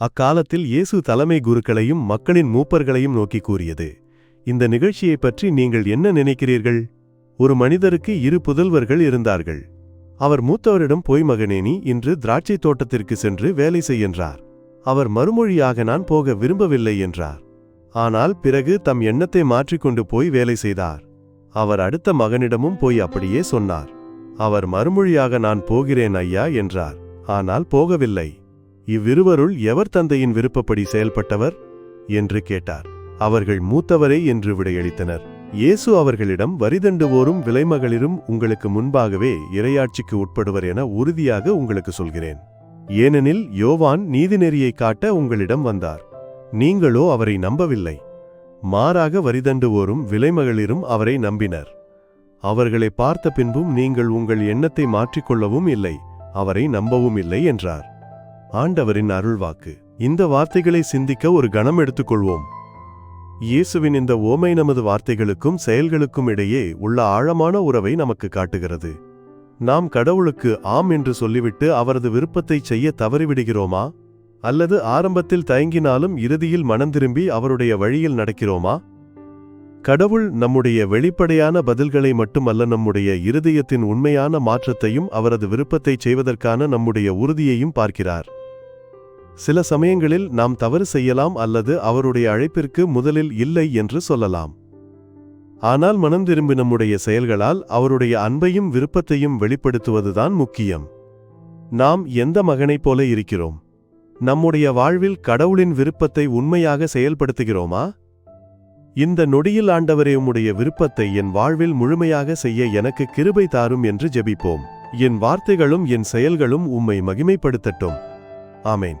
அக்காலத்தில் இயேசு தலைமை குருக்களையும் மக்களின் மூப்பர்களையும் நோக்கி கூறியது இந்த நிகழ்ச்சியைப் பற்றி நீங்கள் என்ன நினைக்கிறீர்கள்? ஒரு மனிதருக்கு இரு புதல்வர்கள் இருந்தார்கள். அவர் மூத்தவரிடம் போய் மகனேனி இன்று திராட்சைத் தோட்டத்திற்கு சென்று வேலை செய்கின்றார் அவர் மறுமொழியாக நான் போக விரும்பவில்லை என்றார். ஆனால் பிறகு தம் எண்ணத்தை மாற்றிக்கொண்டு போய் வேலை செய்தார். அவர் அடுத்த மகனிடமும் போய் அப்படியே சொன்னார். அவர் மறுமொழியாக நான் போகிறேன் ஐயா என்றார். ஆனால் போகவில்லை. இவ்விருவருள் எவர் தந்தையின் விருப்பப்படி செயல்பட்டவர்? என்று கேட்டார். அவர்கள் மூத்தவரே என்று விடையளித்தனர். இயேசு அவர்களிடம் வரிதண்டுவோரும் விலைமகளிரும் உங்களுக்கு முன்பாகவே இரையாட்சிக்கு உட்படுவர் என உறுதியாக உங்களுக்கு சொல்கிறேன். ஏனெனில் யோவான் நீதிநெறியை காட்ட உங்களிடம் வந்தார். நீங்களோ அவரை நம்பவில்லை. மாறாக வரிதண்டுவோரும் விலைமகளிரும் அவரை நம்பினர். அவர்களை பார்த்த பின்பும் நீங்கள் உங்கள் எண்ணத்தை மாற்றிக்கொள்ளவும் இல்லை. அவரை நம்பவும் இல்லை என்றார். ஆண்டவரின் அருள்வாக்கு. இந்த வார்த்தைகளை சிந்திக்க ஒரு கணம் எடுத்துக்கொள்வோம். இயேசுவின் இந்த ஓமை நமது வார்த்தைகளுக்கும் செயல்களுக்கும் இடையே உள்ள ஆழமான உறவை நமக்கு காட்டுகிறது. நாம் கடவுளுக்கு ஆம் என்று சொல்லிவிட்டு அவரது விருப்பத்தை செய்ய தவறிவிடுகிறோமா? அல்லது ஆரம்பத்தில் தயங்கினாலும் இறுதியில் மனம் திரும்பி அவருடைய வழியில் நடக்கிறோமா? கடவுள் நம்முடைய வெளிப்படையான பதில்களை மட்டுமல்ல நம்முடைய இருதயத்தின் உண்மையான மாற்றத்தையும் அவரது விருப்பத்தை செய்வதற்கான நம்முடைய உறுதியையும் பார்க்கிறார். சில சமயங்களில் நாம் தவறு செய்யலாம் அல்லது அவருடைய அழைப்பிற்கு முதலில் இல்லை என்று சொல்லலாம். ஆனால் மனம் திரும்பி நம்முடைய செயல்களால் அவருடைய அன்பையும் விருப்பத்தையும் வெளிப்படுத்துவதுதான் முக்கியம். நாம் எந்த மகனைப் போல இருக்கிறோம்? நம்முடைய வாழ்வில் கடவுளின் விருப்பத்தை உண்மையாக செயல்படுத்துகிறோமா? இந்த நொடியில் ஆண்டவரே உம்முடைய விருப்பத்தை என் வாழ்வில் முழுமையாக செய்ய எனக்கு கிருபை தாரும் என்று ஜெபிப்போம். என் வார்த்தைகளும் என் செயல்களும் உம்மை மகிமைப்படுத்தட்டும். ஆமேன்.